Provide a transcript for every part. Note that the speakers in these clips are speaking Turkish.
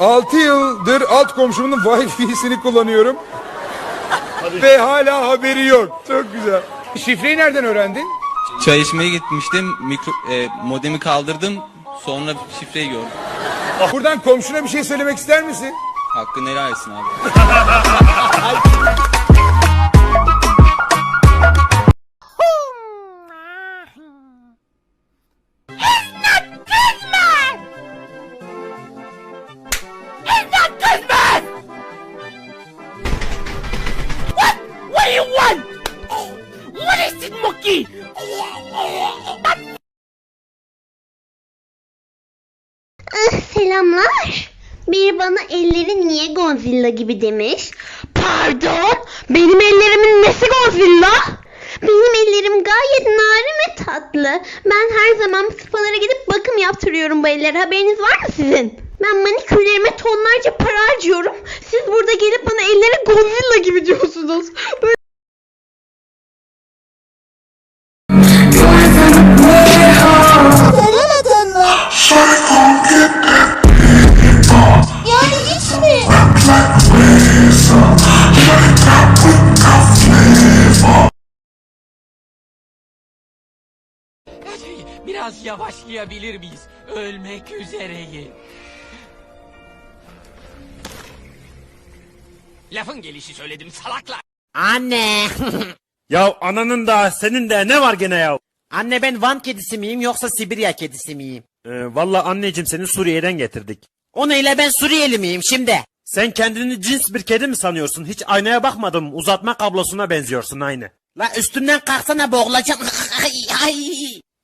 6 yıldır alt komşumun Wi-Fi'sini kullanıyorum. Ve hala haberi yok. Çok güzel. Şifreyi nereden öğrendin? Çay içmeye gitmiştim. Mikro, e, modemi kaldırdım. Sonra şifreyi gördüm. Buradan komşuna bir şey söylemek ister misin? Hakkını helal etsin abi. İt, monkey? Ah, selamlar. Biri bana elleri niye Godzilla gibi demiş. Pardon, benim ellerimin nesi Godzilla? Benim ellerim gayet narin ve tatlı. Ben her zaman spalara gidip bakım yaptırıyorum bu ellere. Haberiniz var mı sizin? Ben manikürlerime tonlarca para harcıyorum. Siz burada gelip bana ellere Godzilla gibi diyorsunuz. Böyle Biraz yavaşlayabilir miyiz? Ölmek üzereyim. Lafın gelişi söyledim salaklar. Anne. Ya ananın da senin de ne var gene ya? Anne ben Van kedisi miyim yoksa Sibirya kedisi miyim? Ee, Valla anneciğim seni Suriye'den getirdik. O neyle ben Suriyeli miyim şimdi? Sen kendini cins bir kedi mi sanıyorsun? Hiç aynaya bakmadım. Uzatma kablosuna benziyorsun aynı. La üstümden kalksana boğulacağım.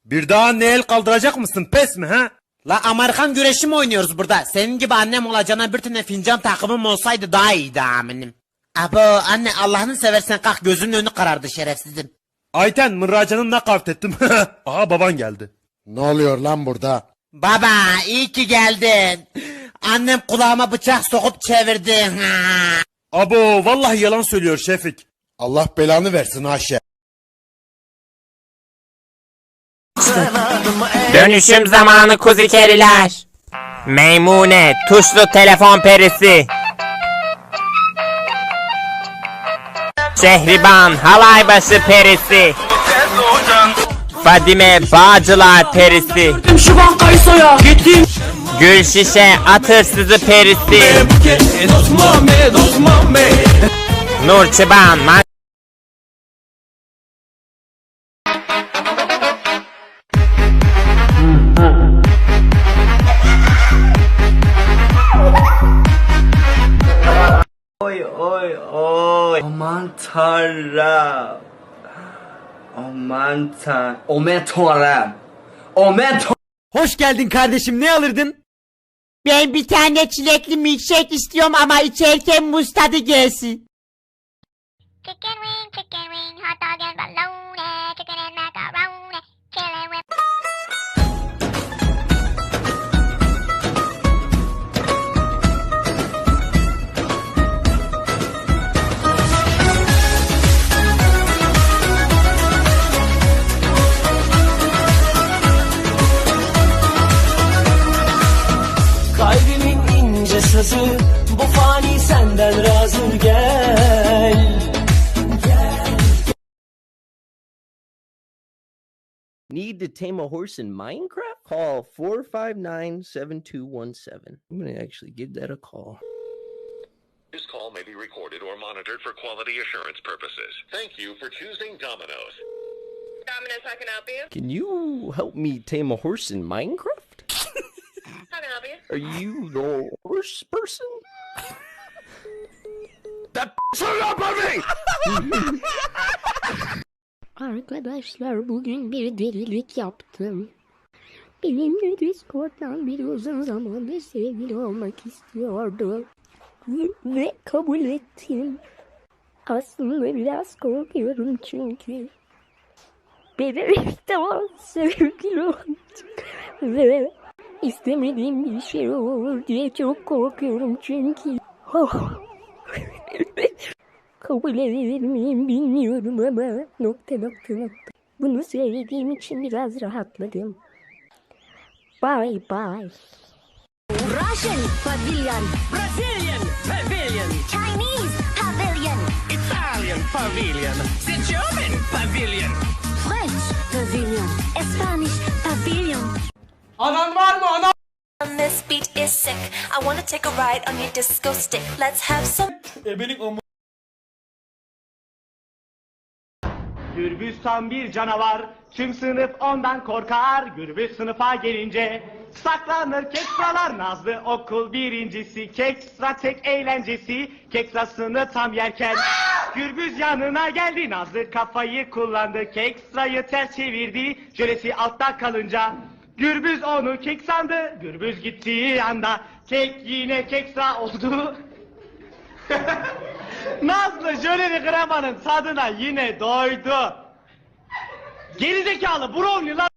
Bir daha anne el kaldıracak mısın? Pes mi ha? La Amerikan güreşi mi oynuyoruz burada? Senin gibi annem olacağına bir tane fincan takımım olsaydı daha iyiydi aminim. Abo anne Allah'ını seversen kalk gözünün önü karardı şerefsizim. Ayten mırracanın nakavt ettim. Aha baban geldi. Ne oluyor lan burada? Baba iyi ki geldin. Annem kulağıma bıçak sokup çevirdi. Abo vallahi yalan söylüyor Şefik. Allah belanı versin Ayşe. Dönüşüm zamanı kuzikeriler. Meymune, tuşlu telefon perisi. Şehriban, halaybaşı perisi. Fadime, Bağcılar perisi. Gül şişe, atırsızı perisi. Nur Çıban, Man- Aman tanrım. Aman tan. Aman tanrım. Aman Hoş geldin kardeşim ne alırdın? Ben bir tane çilekli milkshake istiyorum ama içerken muz tadı gelsin. Need to tame a horse in Minecraft? Call 459-7217. I'm gonna actually give that a call. This call may be recorded or monitored for quality assurance purposes. Thank you for choosing Domino's. Domino's, how can I help you? Can you help me tame a horse in Minecraft? How can I help you? Are you the horse person? Arkadaşlar bugün bir delilik yaptım. Benimle Discord'dan biri uzun zamandır sevgili olmak istiyordu. Ve, ve kabul ettim. Aslında biraz korkuyorum çünkü. İlk defa sevgili olacak. Ve istemediğim bir şey olur diye çok korkuyorum çünkü. Kabul edilir miyim bilmiyorum ama nokta nokta nokta. Bunu söylediğim için biraz rahatladım. Bye bye. Russian pavilion. Brazilian pavilion. Chinese pavilion. Italian pavilion. The German pavilion. French pavilion. Spanish pavilion. Anan var mı anan? This beat is sick. I wanna take a ride on your disco stick. Let's have some. Gürbüz tam bir canavar, tüm sınıf ondan korkar. Gürbüz sınıfa gelince saklanır kekralar nazlı okul birincisi. Kekstra tek eğlencesi, keksasını tam yerken. Gürbüz yanına geldi nazlı kafayı kullandı. Kekstrayı ters çevirdi, jölesi altta kalınca. Gürbüz onu kek sandı, gürbüz gittiği anda. Kek yine kekstra oldu. Nazlı jöleli kremanın tadına yine doydu. Gerizekalı brownie lan.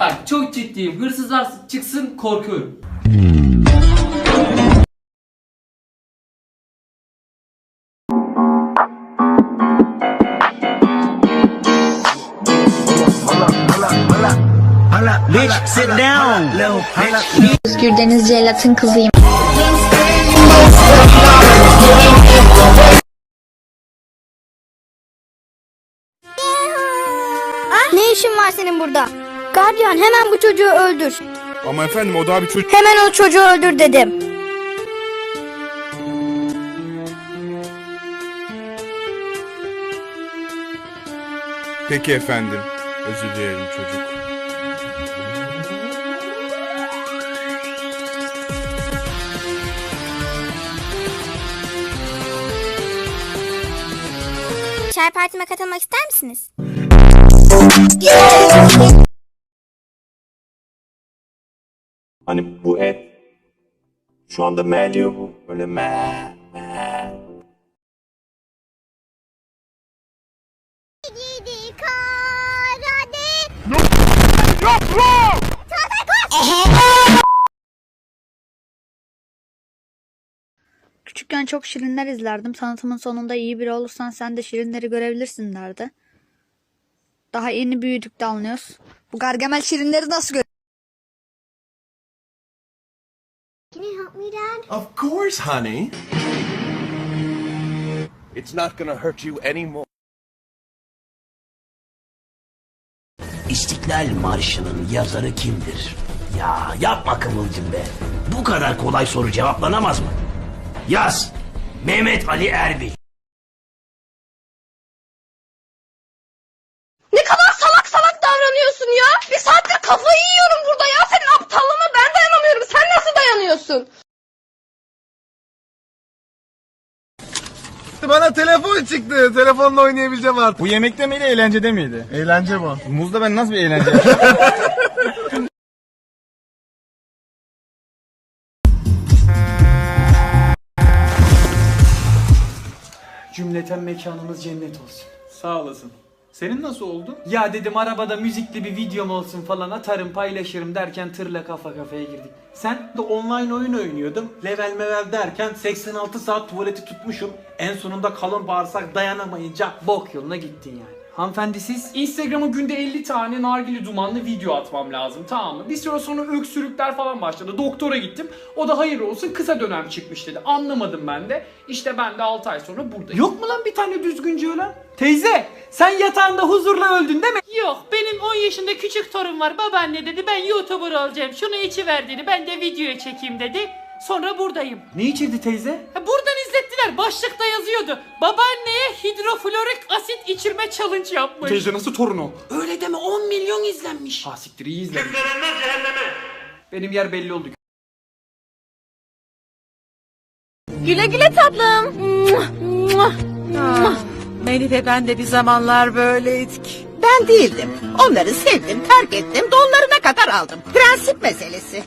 Bak çok ciddiyim. Hırsızlar çıksın korkuyorum. Bitch sit down. Özgür Deniz Celat'ın kızıyım. Var senin burada? Gardiyan hemen bu çocuğu öldür. Ama efendim o daha bir çocuk. Hemen o çocuğu öldür dedim. Peki efendim. Özür dilerim çocuk. Çay partime katılmak ister misiniz? Hani bu et şu anda meliyor bu. Böyle me me. Küçükken çok şirinler izlerdim. Sanatımın sonunda iyi biri olursan sen de şirinleri görebilirsin derdi. Daha yeni büyüdük de anlıyoruz. Bu Gargamel şirinleri nasıl gör? Can you help me, Dad? Of course, honey. It's not gonna hurt you anymore. İstiklal Marşı'nın yazarı kimdir? Ya yapma Kıvılcım be. Bu kadar kolay soru cevaplanamaz mı? Yaz. Mehmet Ali Erbil. Ne kadar salak salak davranıyorsun ya. Bir saattir kafayı yiyorum burada ya. Senin aptallığına ben dayanamıyorum. Sen nasıl dayanıyorsun? Bana telefon çıktı. Telefonla oynayabileceğim artık. Bu yemekte miydi, eğlencede miydi? Eğlence bu. Muzda ben nasıl bir eğlence Cümleten mekanımız cennet olsun. Sağ olasın. Senin nasıl oldu? Ya dedim arabada müzikli bir videom olsun falan atarım paylaşırım derken tırla kafa kafaya girdik. Sen? de online oyun oynuyordum. Level mevel derken 86 saat tuvaleti tutmuşum. En sonunda kalın bağırsak dayanamayınca Bok yoluna gittin yani. Hanımefendi siz? Instagram'a günde 50 tane nargile dumanlı video atmam lazım tamam mı? Bir süre sonra öksürükler falan başladı. Doktora gittim. O da hayır olsun kısa dönem çıkmış dedi. Anlamadım ben de. İşte ben de 6 ay sonra buradayım. Yok mu lan bir tane düzgünce ölen? Teyze sen yatağında huzurla öldün değil mi? Yok benim 10 yaşında küçük torun var. Babaanne dedi ben YouTuber olacağım. Şunu içiver dedi. Ben de videoya çekeyim dedi. Sonra buradayım. Ne içirdi teyze? Ha, Buradan izlettiler. Başlıkta yazıyordu. Babaanneye hidroflorik asit içirme challenge yapmış. Teyze nasıl torun o? Öyle deme 10 milyon izlenmiş. Ha siktir iyi izlemiş. Benim yer belli oldu. Güle güle tatlım. Beni de ben de bir zamanlar böyleydik. Ben değildim. Onları sevdim, terk ettim, donlarına kadar aldım. Prensip meselesi.